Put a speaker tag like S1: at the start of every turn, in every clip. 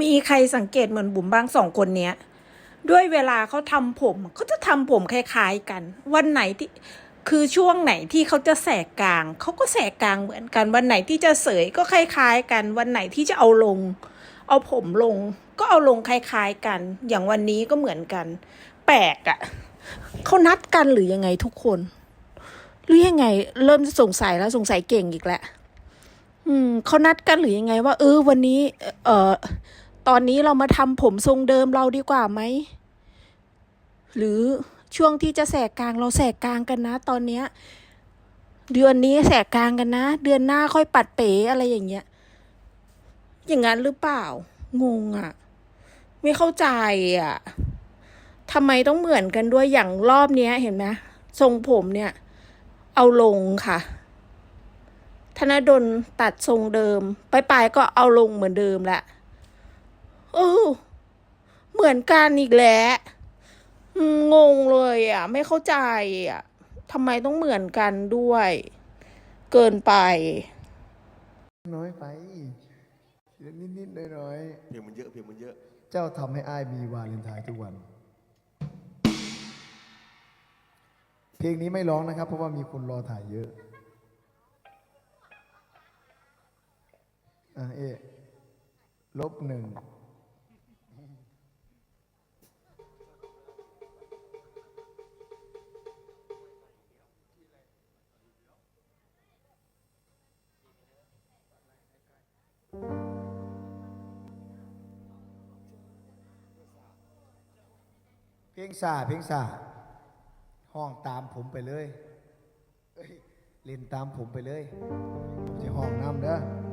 S1: มีใครสังเกตเหมือนบุ๋มบ้างสองคนเนี้ย ด้วยเวลาเขาทำผมเขาจะทำผมคล้ายๆกัน วันไหนที่คือช่วงไหนที่เขาจะแสกกลางเขาก็แสกกลางเหมือนกัน วันไหนที่จะเสยก็คล้ายๆกัน วันไหนที่จะเอาลง เอาผมลง ก็เอาลงคล้ายๆกัน อย่างวันนี้ก็เหมือนกัน แปลกอะ่ะเขานัดกันหรือยังไงทุกคน หรือยังไง เริ่มจะสงสัยแล้วสงสัยเก่งอีกแล้ว อืมเขานัดกันหรือยังไงว่า เออ วันนี้ เอ่อ ตอนนี้เรามาทำผมทรงเดิมเราดีกว่าไหม หรือช่วงที่จะแสกกลางเราแสกกลางกันนะ ตอนเนี้ย เดือนนี้แสกกลางกันนะ เดือนหน้าค่อยปัดเป๋อะไรอย่างเงี้ย อย่างนั้นหรือเปล่า งงอะ่ะ ไม่เข้าใจอะ่ะทำไมต้องเหมือนกันด้วยอย่างรอบเนี้ย เห็นไหมทรงผมเนี่ย เอาลงค่ะ ธนดลตัดทรงเดิมไปลายๆก็เอาลงเหมือนเดิมแหละเออเหมือนกันอีกแล้วอืมงงเลยอะ ไม่เข้าใจอะทำไมต้องเหมือนกันด้วย เกินไป
S2: น้อยไปนิดๆน้อย
S3: เพลงมันเยอะเพลงมันเยอะ
S2: ๆเจ้าทำให้อ้ายมีวาเลนไทน์ทุกวัน เพลงนี้ไม่ร้องนะครับ เพราะว่ามีคนรอถ่ายเยอะ อะเอลบหนึ่งเพลงซาเพลงซาห้องตามผมไปเลยเอ้ยเล่นตามผมไปเลย ผมจะห้องน้ำเด้อ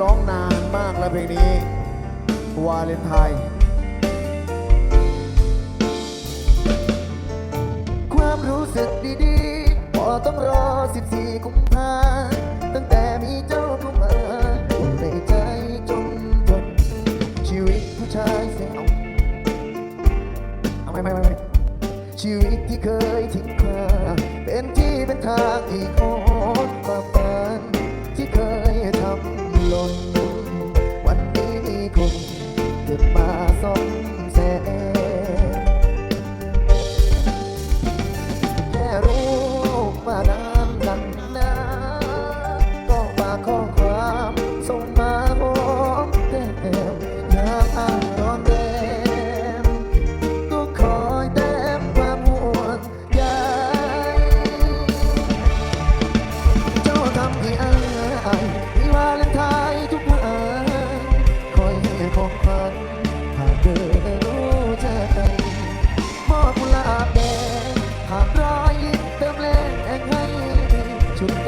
S2: ร้องนานมากแล้วเพลงนี้ วาเลนไทน์ความรู้สึกดีๆ พอต้องรอสิบสี่กุม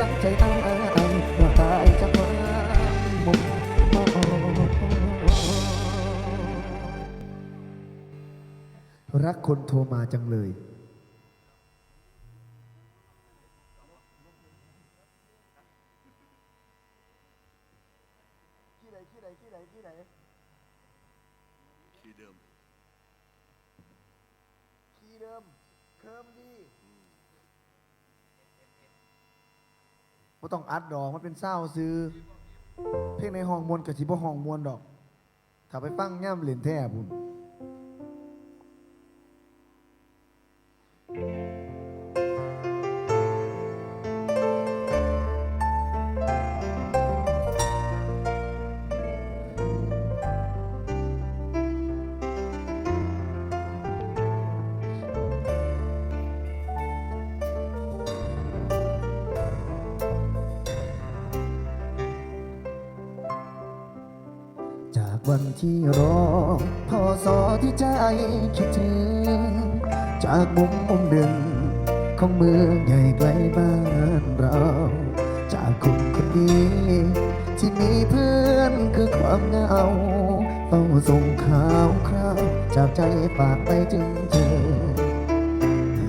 S2: รักใจอายว่าตายจากความมุมมองรักคนโทรมาจังเลย ที่ไหนที่ไหนที่ไหนที่ไหน
S3: คีย์เดิม
S2: คีย์เดิม เคิมดี ไม่ต้องอัดดอกมันเป็นเศร้าซื้อ เพลงในห้องมวนกับชิบห้องมวนดอก ถ้าไปฟังย่ำเหรียญแท้บุญ วันที่รอพอสอที่ใจคิดถึง จากมุมมุมหนึ่ง ของเมืองใหญ่ไกลบ้านเรา จากคนคนนี้ ที่มีเพื่อนคือความเหงาเฝ้าส่งข่าวคราว จากใจฝากไปถึงเธอ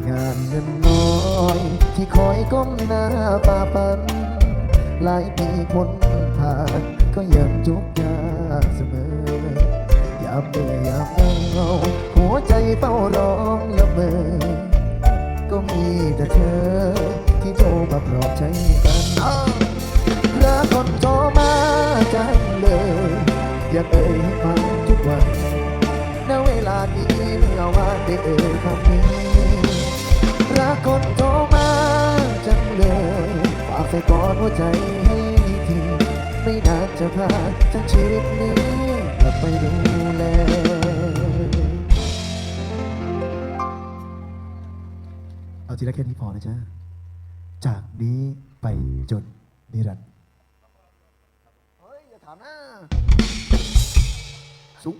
S2: งานเงินน้อย ที่คอยก้มหน้าป่าปันหลายปีพ้นผ่านผาก็ยังทุกยาามเหนื่อยามเงาหัวใจเฝ้าร้องละเมอก็มีแต่เธอที่โทรมาปลอบใจกันอ้าวรักคนโทรมาจังเลยอยากเอ่ยให้ฟังทุกวันณเวลานี้เมื่อวานได้เอ่ยคำนี้รักคนโทรมาจังเลยฝากใส่กอดหัวใจให้ทีไม่นานจะพาทั้งชีวิตนี้ กลับไปดูแลเอาทีละแค่นี้พอนะจ๊ะ จากนี้ไปจนนิรันดร์เฮ้ย อย่าถามนะสูง